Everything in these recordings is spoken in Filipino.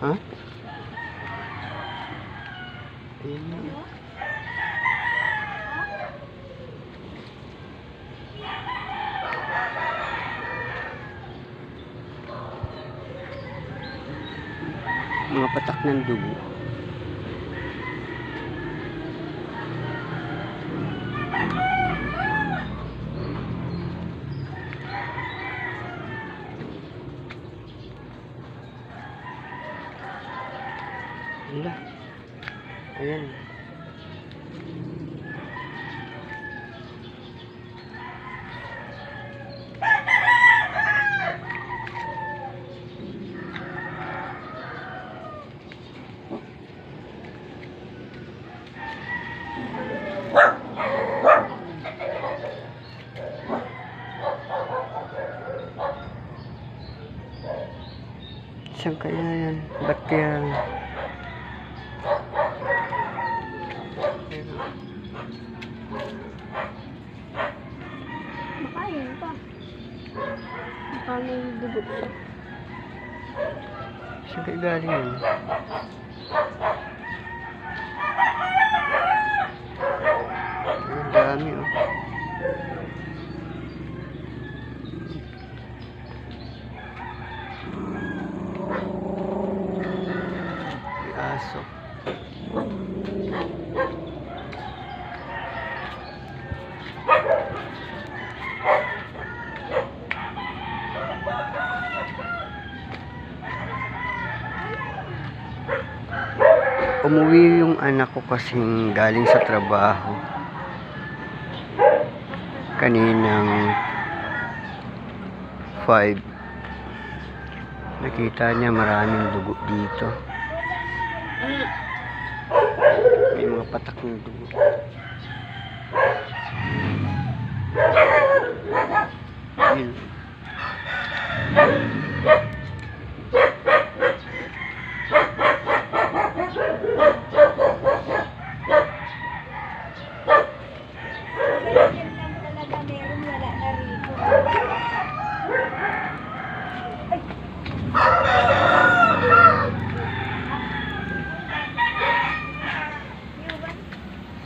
Ha? Ayun. Mga patak ng dugo. Wala. Ayan. Saan kaya yan? Ba't kaya... Makain yung dugo. Saan kaya galing yan? Ang dami oh. May aso. Umuwi yung anak ko kasing galing sa trabaho. Kaninang 5. Nakita niya maraming dugo dito. May mga patak ng dugo. Yun. Yan lang talaga meron, wala na rito.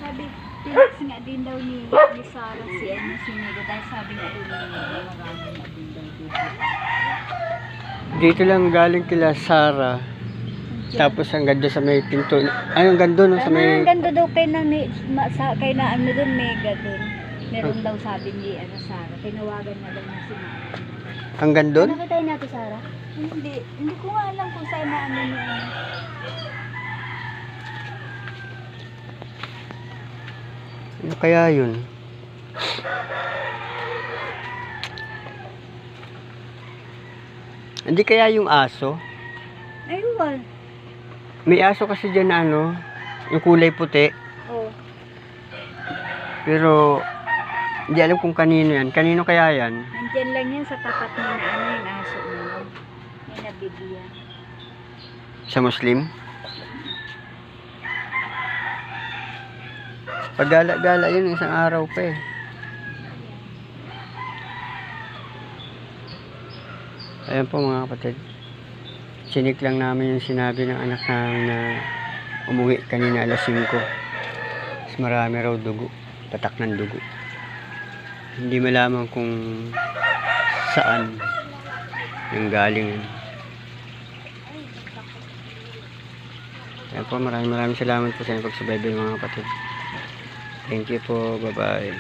Sabi, tinex nga din daw ni, ni Sarah si ano si Nico dahil sabi nga doon ni marami na din daw dito. Dito lang galing kila Sara. Tapos hanggang doon sa may pinto. Ay, hanggang doon no, sa may... ang ganda daw kay na, ma, sa, kay na ano doon, mega doon. Meron daw sabi ni ano, Sarah. Tinawagan na daw na si Mama. Hanggang doon? Nakita natin, Sarah? Hindi. Hindi ko nga alam kung saan na ano niya. Ano kaya yun? Hindi kaya yung aso? Ayun. May aso kasi dyan na ano, yung kulay puti. Oh. Pero, hindi alam kung kanino yan. Kanino kaya yan? Nandiyan lang yan sa tapat ni na ano yung aso mo. May nabigyan. Sa Muslim? Pagala-gala yun, isang araw pa eh. Ayan po mga kapatid. Sinik lang namin yung sinabi ng anak namin na umuwi kanina alas 5. Mas marami raw dugo. Tatak ng dugo. Hindi malaman kung saan yung galing. Ayan po, maraming maraming salamat po sa inyong pagsubaybay mga kapatid. Thank you po. Bye-bye.